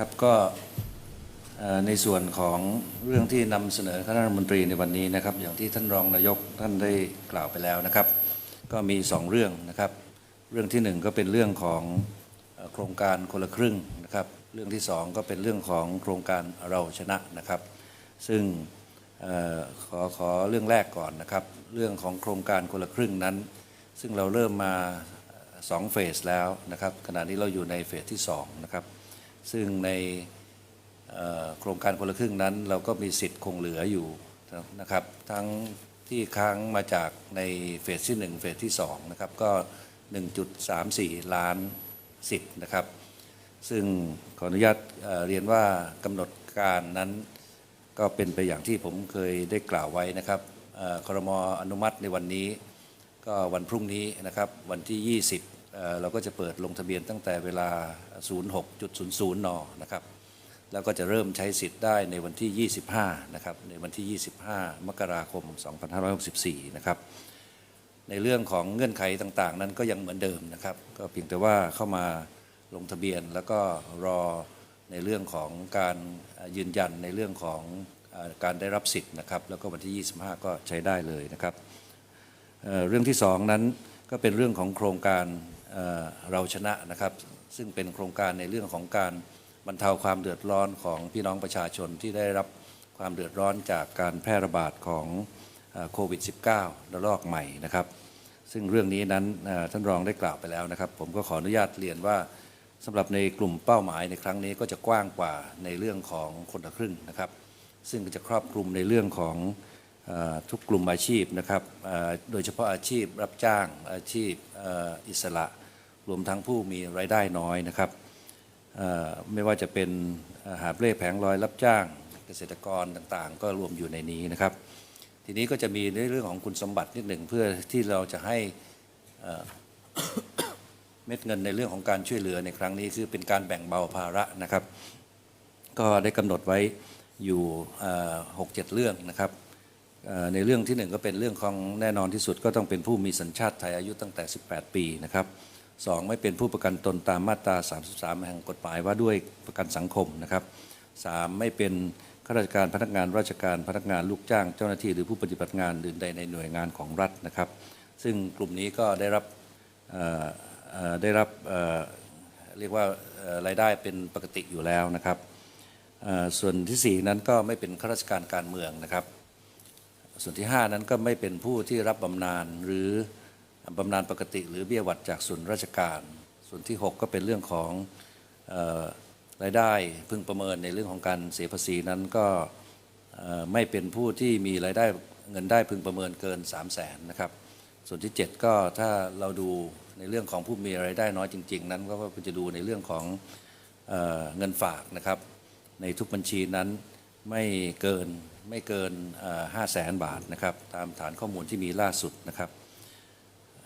ครับก็ในส่วนของเรื่องที่นำเสนอคณะรัฐมนตรีในวันนี้นะครับ อย่างที่ท่านรองนายกท่านได้กล่าวไปแล้วนะครับ ก็มีสองเรื่องนะครับ เรื่องที่หนึ่งก็เป็นเรื่องของโครงการคนละครึ่งนะครับ เรื่องที่สองก็เป็นเรื่องของโครงการเราชนะนะครับ ซึ่งออขอขอเรื่องแรกก่อนนะครับ เรื่องของโครงการคนละครึ่งนั้น ซึ่งเราเริ่มมาสองเฟสแล้วนะครับขณะนี้เราอยู่ในเฟสที่สองนะครับ ซึ่งในโครงการคนละครึ่งนั้น เราก็มีสิทธิ์คงเหลืออยู่นะครับ ทั้งที่ค้างมาจากในเฟสที่ 1 เฟสที่ 2 นะครับ ก็ 1.34 ล้านสิทธิ์นะครับ ซึ่งขออนุญาตเเรียนว่ากำหนดการนั้นก็เป็นไปอย่างที่ผมเคยได้กล่าวไว้นะครับเอ่อครมอนุมัติในวันนี้ ก็วันพรุ่งนี้นะครับวันที่ 20 เราก็จะเปิดลงทะเบียนตั้งแต่เวลา 06.00 น นะครับ แล้วก็จะเริ่มใช้สิทธิ์ได้ในวันที่ 25 นะครับ ในวันที่ 25 มกราคม 2564 นะครับ ในเรื่องของเงื่อนไขต่างๆ นั้นก็ยังเหมือนเดิมนะครับ ก็เพียงแต่ว่าเข้ามาลงทะเบียนแล้วก็รอในเรื่องของการยืนยันในเรื่องของการได้รับสิทธิ์นะครับ แล้วก็วันที่ 25 ก็ใช้ได้เลยนะครับเเรื่องที่สองนั้นก็เป็นเรื่องของโครงการ เราชนะนะครับ ซึ่งเป็นโครงการในเรื่องของการบรรเทาความเดือดร้อนของพี่น้องประชาชนที่ได้รับความเดือดร้อนจากการแพร่ระบาดของโควิด -19 ระลอกใหม่นะครับ ซึ่งเรื่องนี้นั้นท่านรองได้กล่าวไปแล้วนะครับ ผมก็ขออนุญาตเรียนว่าสำหรับในกลุ่มเป้าหมายในครั้งนี้ก็จะกว้างกว่าในเรื่องของคนละครึ่งนะครับ ซึ่งจะครอบคลุมในเรื่องของอทุกกลุ่มอาชีพนะครับ โดยเฉพาะอาชีพรับจ้างอาชีพออิสระ รวมทั้งผู้มีรายได้น้อยนะครับไม่ว่าจะเป็นหาบเร่แผงลอยรับจ้าง เกษตรกรต่างๆ ก็รวมอยู่ในนี้นะครับ ทีนี้ก็จะมีในเรื่องของคุณสมบัตินิดหนึ่งเพื่อที่เราจะให้เม็ดเงินในเรื่องของการช่วยเหลือในครั้งนี้คือเป็นการแบ่งเบาภาระนะครับ ก็ได้กำหนดไว้อยู่หกเจ็ดเรื่องนะครับในเรื่องที่หนึ่งก็เป็นเรื่องของแน่นอนที่สุดก็ต้องเป็นผู้มีสัญชาติไทยอายุตั้งแต่ 18 ปีนะครับ สองไม่เป็นผู้ประกันตนตามมาตรา 33 แห่งกฎหมายว่าด้วยประกันสังคมนะครับสามไม่เป็นข้าราชการพนักงานราชการพนักงานลูกจ้างเจ้าหน้าที่หรือผู้ปฏิบัติงานอื่นใดในหน่วยงานของรัฐนะครับ ซึ่งกลุ่มนี้ก็ได้รับได้รับเรียกว่ารายได้เป็นปกติอยู่แล้วนะครับ ส่วนที่สี่นั้นก็ไม่เป็นข้าราชการการเมืองนะครับ ส่วนที่ 5 นั้นก็ไม่เป็นผู้ที่รับบำนาญหรือ บำนาญปกติ หรือเบี้ยหวัดจากส่วนราชการ ส่วนที่ 6 ก็เป็นเรื่องของรายได้พึงประเมินในเรื่องของการเสียภาษีนั้นก็ไม่เป็นผู้ที่มีรายได้เงินได้พึงประเมินเกิน 3 0 0แสนนะครับ ส่วนที่ 7 ก็ถ้าเราดูในเรื่องของผู้มีรายได้น้อยจริง ๆ นั้นก็จะดูในเรื่องของเอเงินฝากนะครับ ในทุกบัญชีนั้นไม่เกินไม่เกินห้าแสนบาทนะครับ ตามฐานข้อมูลที่มีล่าสุดนะครับ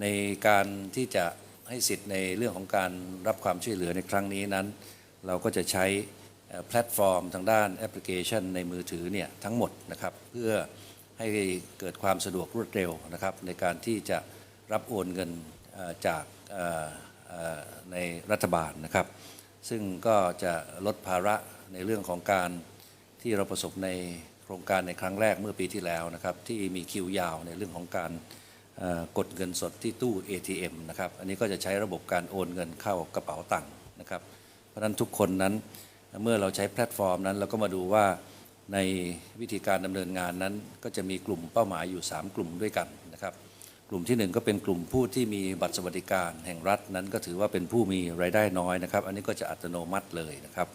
ในการที่จะให้สิทธิ์ในเรื่องของการรับความช่วยเหลือในครั้งนี้นั้น เราก็จะใช้แพลตฟอร์มทางด้านแอปพลิเคชันในมือถือเนี่ยทั้งหมดนะครับเพื่อให้เกิดความสะดวกรวดเร็วนะครับในการที่จะรับโอนเงินจากในรัฐบาลนะครับ ซึ่งก็จะลดภาระในเรื่องของการที่เราประสบในโครงการในครั้งแรกเมื่อปีที่แล้วนะครับที่มีคิวยาวในเรื่องของการ กดเงินสดที่ตู้ ATM นะครับอันนี้ก็จะใช้ระบบการโอนเงินเข้ากระเป๋าตังค์นะครับเพราะนั้นทุกคนนั้นเมื่อเราใช้แพลตฟอร์มนั้น เราก็มาดูว่าในวิธีการดำเนินงานนั้น ก็จะมีกลุ่มเป้าหมายอยู่ 3 กลุ่มด้วยกันนะครับกลุ่มที่หนึ่งก็เป็นกลุ่มผู้ที่มีบัตรสวัสดิการแห่งรัฐนั้น ก็ถือว่าเป็นผู้มีรายได้น้อยนะครับ อันนี้ก็จะอัตโนมัติเลยนะครับ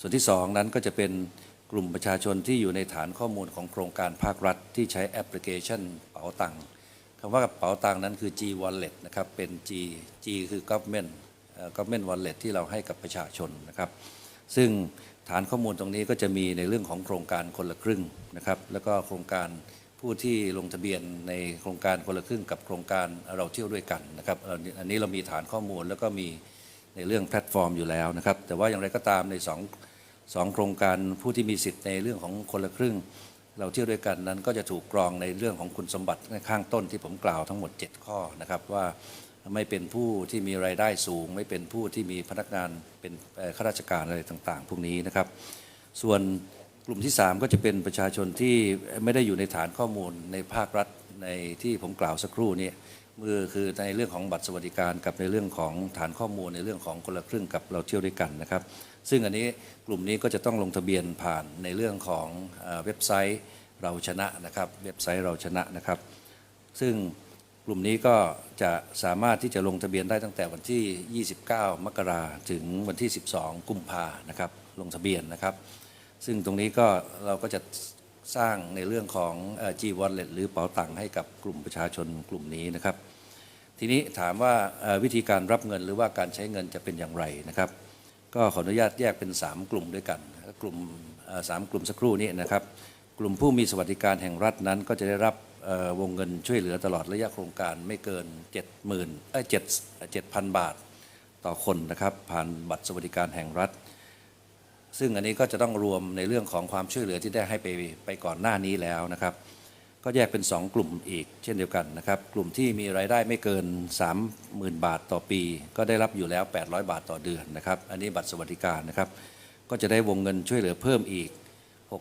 ส่วนที่ 2 นั้นก็จะเป็นกลุ่มประชาชนที่อยู่ในฐานข้อมูลของโครงการภาครัฐ ที่ใช้แอปพลิเคชันเป๋าตังค์ คำว่ากระเป๋าตังค์นั้นคือ G Wallet นะครับ เป็น G G คือ Government เอ่อ Government Wallet ที่เราให้กับประชาชนนะครับ ซึ่งฐานข้อมูลตรงนี้ก็จะมีในเรื่องของโครงการคนละครึ่งนะครับ แล้วก็โครงการผู้ที่ลงทะเบียนในโครงการคนละครึ่งกับโครงการเราเที่ยวด้วยกันนะครับ อันนี้เรามีฐานข้อมูลแล้วก็มีในเรื่องแพลตฟอร์มอยู่แล้วนะครับ แต่ว่าอย่างไรก็ตามในสองสองโครงการผู้ที่มีสิทธิ์ในเรื่องของคนละครึ่ง เราเที่ยวด้วยกันนั้นก็จะถูกกรองในเรื่องของคุณสมบัติในข้างต้นที่ผมกล่าวทั้งหมด 7 ข้อนะครับว่าไม่เป็นผู้ที่มีรายได้สูง ไม่เป็นผู้ที่มีพนักงานเป็นข้าราชการอะไรต่าง ๆ พวกนี้นะครับ ส่วนกลุ่มที่ 3 ก็จะเป็นประชาชนที่ไม่ได้อยู่ในฐานข้อมูลในภาครัฐในที่ผมกล่าวสักครู่นี้ มือคือในเรื่องของบัตรสวัสดิการกับในเรื่องของฐานข้อมูลในเรื่องของคนละครึ่งกับเราเที่ยวด้วยกันนะครับ ซึ่งอันนี้กลุ่มนี้ก็จะต้องลงทะเบียนผ่านในเรื่องของเว็บไซต์เราชนะนะครับ เว็บไซต์เราชนะนะครับ ซึ่งกลุ่มนี้ก็จะสามารถที่จะลงทะเบียนได้ตั้งแต่วันที่ 29 มกราถึงวันที่ 12 กุมภานะครับ ลงทะเบียนนะครับ ซึ่งตรงนี้ก็เราก็จะ สร้างในเรื่องของเอ่อ G Wallet หรือเป๋าตังค์ให้กับกลุ่มประชาชนกลุ่มนี้นะครับ ทีนี้ถามว่าวิธีการรับเงินหรือว่าการใช้เงินจะเป็นอย่างไรนะครับ ก็ขออนุญาตแยกเป็น 3 กลุ่มด้วยกัน กลุ่มสามกลุ่มสักครู่นี้นะครับ กลุ่มผู้มีสวัสดิการแห่งรัฐนั้น ก็จะได้รับวงเงินช่วยเหลือตลอดระยะโครงการไม่เกิน 70,000เอ้ย7 7,000 บาทต่อคนนะครับ ผ่านบัตรสวัสดิการแห่งรัฐ ซึ่งอันนี้ก็จะต้องรวมในเรื่องของความช่วยเหลือที่ได้ให้ไปไปก่อนหน้านี้แล้วนะครับ ก็แยกเป็น 2 กลุ่มอีกเช่นเดียวกันนะครับ กลุ่มที่มีรายได้ไม่เกิน 30,000 บาทต่อปี ก็ได้รับอยู่แล้ว 800 บาทต่อเดือนนะครับ อันนี้บัตรสวัสดิการนะครับ ก็จะได้วงเงินช่วยเหลือเพิ่มอีก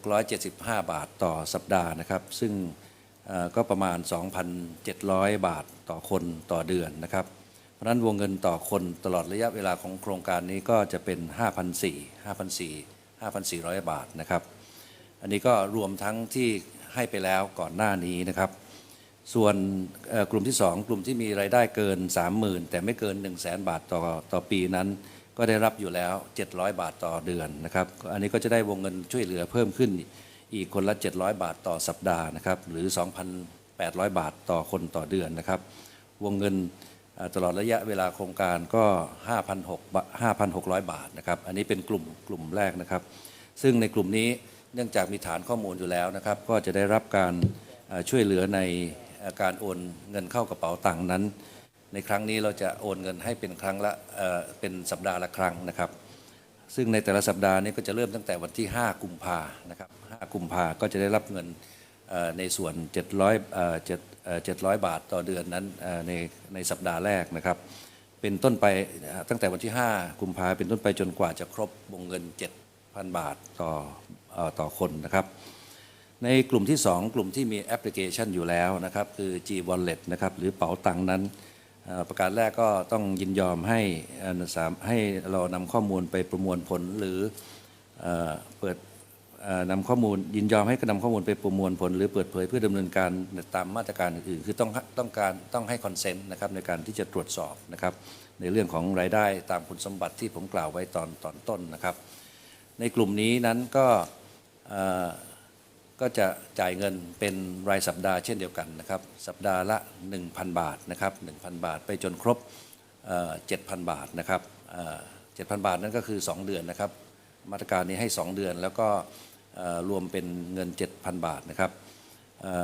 675 บาทต่อสัปดาห์นะครับ ซึ่งก็ประมาณ 2,700 บาทต่อคนต่อเดือนนะครับ ราะนั้นวงเงินต่อคนตลอดระยะเวลาของโครงการนี้ก็จะเป็น 5,400 5,400 5,400 บาทนะครับ อันนี้ก็รวมทั้งที่ให้ไปแล้วก่อนหน้านี้นะครับ ส่วนกลุ่มที่ 2 กลุ่มที่มีรายได้เกิน 30,000 แต่ไม่เกิน 1 0 0 0 0แบาทต่อต่อปีนั้น ก็ได้รับอยู่แล้ว 700 บาทต่อเดือนนะครับ อันนี้ก็จะได้วงเงินช่วยเหลือเพิ่มขึ้นอีกคนละ 700 บาทต่อสัปดาห์นะครับ หรือ 2,800 บาทต่อคนต่อเดือนนะครับ วงเงิน ตลอดระยะเวลาโครงการก็ 5,600 บาทนะครับ อันนี้เป็นกลุ่มกลุ่มแรกนะครับ ซึ่งในกลุ่มนี้เนื่องจากมีฐานข้อมูลอยู่แล้วนะครับ ก็จะได้รับการช่วยเหลือในการโอนเงินเข้ากระเป๋าตังค์นั้น ในครั้งนี้เราจะโอนเงินให้เป็นครั้งละเป็นสัปดาห์ละครั้งนะครับ ซึ่งในแต่ละสัปดาห์นี้ก็จะเริ่มตั้งแต่วันที่ 5 กุมภานะครับ 5 กุมภาก็จะได้รับเงินในส่วน 700 7 700 บาทต่อเดือนนั้นในในสัปดาห์แรกนะครับ เป็นต้นไปตั้งแต่วันที่ 5 กุมภาเป็นต้นไปจนกว่าจะครบวงเงิน 7,000 บาทต่อต่อคนนะครับ ในกลุ่มที่ 2 กลุ่มที่มีแอปพลิเคชันอยู่แล้วนะครับ คือ G Wallet นะครับหรือเป๋าตังค์นั้นประการแรกก็ต้องยินยอมให้สามให้เรานำข้อมูลไปประมวลผลหรือเปิด นำข้อมูลยินยอมให้นำข้อมูลไปประมวลผล หรือเปิดเผยเพื่อดำเนินการตามมาตรการอื่นๆ คือต้องต้องการต้องให้คอนเซนต์นะครับในการที่จะตรวจสอบนะครับในเรื่องของรายได้ตามคุณสมบัติที่ผมกล่าวไว้ตอนตอนต้นนะครับ ในกลุ่มนี้นั้นก็ก็จะจ่ายเงินเป็นรายสัปดาห์เช่นเดียวกันนะครับ สัปดาห์ละ 1,000 บาทนะครับ 1,000 บาทไปจนครบเอ่อ7,000 บาทนะครับเอ่อ7,000 บาทนั่นก็คือ 2 เดือนนะครับ มาตรการนี้ให้ 2 เดือนแล้วก็ รวมเป็นเงิน 7,000 บาทนะครับ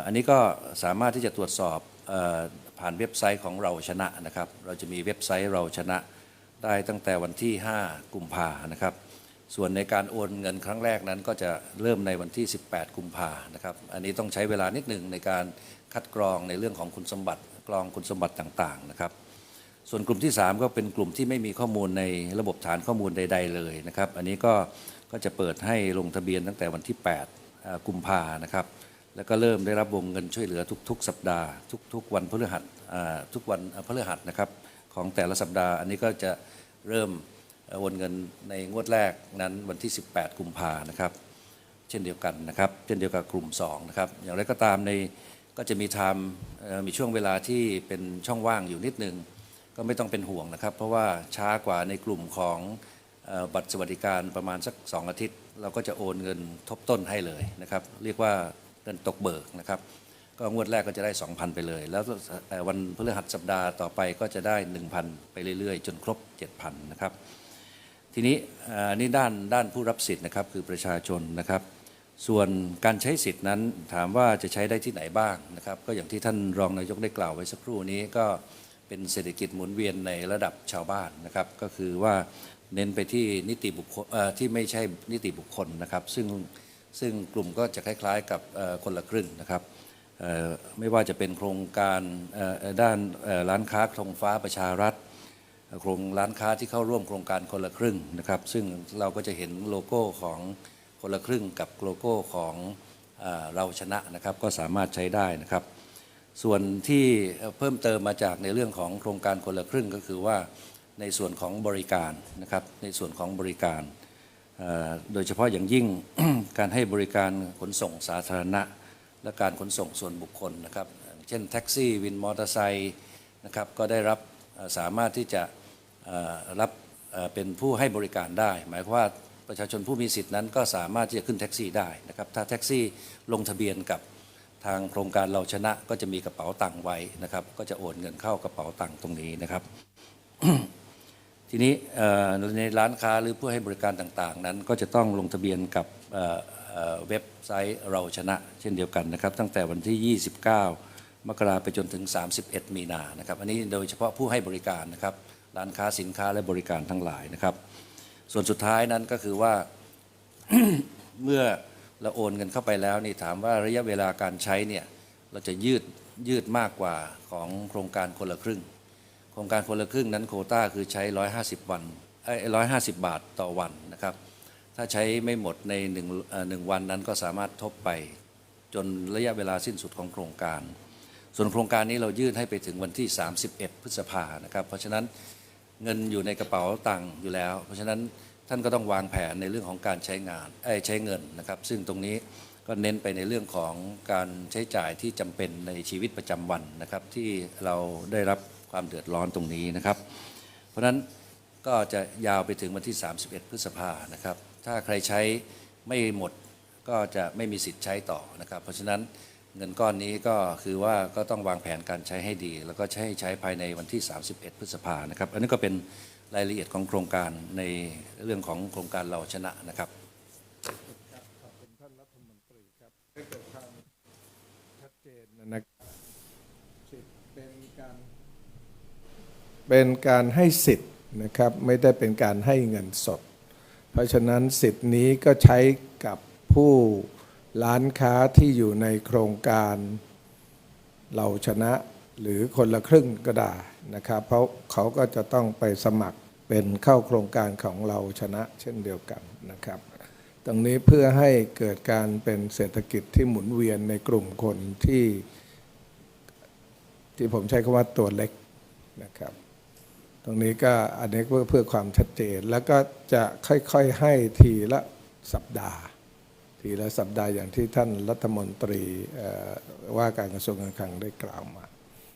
อันนี้ก็สามารถที่จะตรวจสอบผ่านเว็บไซต์ของเราชนะนะครับ เราจะมีเว็บไซต์เราชนะได้ตั้งแต่วันที่ 5 กุมภานะครับ ส่วนในการโอนเงินครั้งแรกนั้นก็จะเริ่มในวันที่ 18 กุมภานะครับ อันนี้ต้องใช้เวลานิดหนึ่งในการคัดกรองในเรื่องของคุณสมบัติกรองคุณสมบัติต่างๆนะครับ ส่วนกลุ่มที่ 3 ก็เป็นกลุ่มที่ไม่มีข้อมูลในระบบฐานข้อมูลใด ๆ เลยนะครับ อันนี้ก็ ก็จะเปิดให้ลงทะเบียนตั้งแต่วันที่ 8 กุมภานะครับ แล้วก็เริ่มได้รับวงเงินช่วยเหลือทุก ๆ สัปดาห์ ทุก ๆ วันพฤหัสอ่าทุกวันพฤหัสนะครับของแต่ละสัปดาห์ อันนี้ก็จะเริ่มเอ่อโอนเงินในงวดแรกนั้นวันที่ 18 กุมภานะครับ เช่นเดียวกันนะครับ เช่นเดียวกับกลุ่ม2นะครับอย่างไรก็ตามในก็จะมีไทม์มีช่วงเวลาที่เป็นช่องว่างอยู่นิดนึง ก็ไม่ต้องเป็นห่วงนะครับ เพราะว่าช้ากว่าในกลุ่มของ บัตรสวัสดิการประมาณสัก 2 อาทิตย์ เราก็จะโอนเงินทบต้นให้เลยนะครับ เรียกว่าเงินตกเบิกนะครับ ก็งวดแรกก็จะได้ 2,000 ไปเลย แล้วเอ่อวันพฤหัสสัปดาห์ต่อไปก็จะได้ 1,000 ไปเรื่อยๆ จนครบ 7,000 นะครับ ทีนี้อันนี้ด้านด้านผู้รับสิทธิ์นะครับคือประชาชนนะครับ ส่วนการใช้สิทธิ์นั้นถามว่าจะใช้ได้ที่ไหนบ้างนะครับ ก็อย่างที่ท่านรองนายกได้กล่าวไว้สักครู่นี้ก็เป็นเศรษฐกิจหมุนเวียนในระดับชาวบ้านนะครับ ก็คือว่า เน้นไปที่นิติบุคคลที่ไม่ใช่นิติบุคคลนะครับ ซึ่งซึ่งกลุ่มก็จะคล้ายๆกับคนละครึ่งนะครับไม่ว่าจะเป็นโครงการด้านร้านค้าธงฟ้าประชารัฐ โครงร้านค้าที่เข้าร่วมโครงการคนละครึ่งนะครับ ซึ่งเราก็จะเห็นโลโก้ของคนละครึ่งกับโลโก้ของเราชนะนะครับ ก็สามารถใช้ได้นะครับ ส่วนที่เพิ่มเติมมาจากในเรื่องของโครงการคนละครึ่งก็คือว่า ในส่วนของบริการนะครับในส่วนของบริการโดยเฉพาะอย่างยิ่งการให้บริการขนส่งสาธารณะ และการขนส่งส่วนบุคคลนะครับเช่นแท็กซี่วินมอเตอร์ไซค์นะครับก็ได้รับสามารถที่จะรับเป็นผู้ให้บริการได้ หมายความว่าประชาชนผู้มีสิทธินั้นก็สามารถที่จะขึ้นแท็กซี่ได้นะครับถ้าแท็กซี่ลงทะเบียนกับทางโครงการเราชนะก็จะมีกระเป๋าตังค์ไว้นะครับ ก็จะโอนเงินเข้ากระเป๋าตังค์ตรงนี้นะครับ ทีนี้ในร้านค้าหรือผู้ให้บริการต่างๆ นั้น ก็จะต้องลงทะเบียนกับเว็บไซต์เราชนะ เช่นเดียวกันนะครับ ตั้งแต่วันที่ 29 มกราไปจนถึง 31 มีนานะครับ อันนี้โดยเฉพาะผู้ให้บริการนะครับ ร้านค้าสินค้าและบริการทั้งหลายนะครับ ส่วนสุดท้ายนั้นก็คือว่าเมื่อเราโอนเงินเข้าไปแล้วนี่ถามว่าระยะเวลาการใช้เนี่ยเราจะยืดยืดมากกว่าของโครงการคนละครึ่ง ครงการคนละครึ่งนั้นโคต้าคือใช้ 150 วันเอ้ย150 บาทต่อวันนะครับ ถ้าใช้ไม่หมดในหนึ่งหนึ่งวันนั้นก็สามารถทบไป จนระยะเวลาสิ้นสุดของโครงการ ส่วนโครงการนี้เรายื่นให้ไปถึงวันที่ 31 พฤษภานะครับ เพราะฉะนั้นเงินอยู่ในกระเป๋าตังค์อยู่แล้ว เพราะฉะนั้นท่านก็ต้องวางแผนในเรื่องของการใช้งานเอ้ใช้เงินนะครับ ซึ่งตรงนี้ก็เน้นไปในเรื่องของการใช้จ่ายที่จำเป็นในชีวิตประจำวันนะครับที่เราได้รับ ความเดือดร้อนตรงนี้นะครับ เพราะฉะนั้นก็จะยาวไปถึงวันที่ 31 พฤษภานะครับ ถ้าใครใช้ไม่หมดก็จะไม่มีสิทธิ์ใช้ต่อนะครับ เพราะฉะนั้นเงินก้อนนี้ก็คือว่าก็ต้องวางแผนการใช้ให้ดี แล้วก็ใช้ใช้ภายในวันที่ 31 พฤษภานะครับ อันนี้ก็เป็นรายละเอียดของโครงการในเรื่องของโครงการเราชนะนะครับขอบคุณท่านรัฐมนตรีครับให้เกิดความชัดเจนนะครับเป็นการ เป็นการให้สิทธิ์นะครับไม่ได้เป็นการให้เงินสด เพราะฉะนั้นสิทธิ์นี้ก็ใช้กับผู้ร้านค้าที่อยู่ในโครงการเราชนะหรือคนละครึ่งก็ได้นะครับ เพราะเขาก็จะต้องไปสมัครเป็นเข้าโครงการของเราชนะเช่นเดียวกันนะครับ ตรงนี้เพื่อให้เกิดการเป็นเศรษฐกิจที่หมุนเวียนในกลุ่มคนที่ ที่ผมใช้คำว่าตัวเล็กนะครับ ตรงนี้ก็อันนี้เพื่อเพื่อความชัดเจน แล้วก็จะค่อยๆให้ทีละสัปดาห์ ทีละสัปดาห์อย่างที่ท่านรัฐมนตรีว่าการกระทรวงการคลังได้กล่าวมา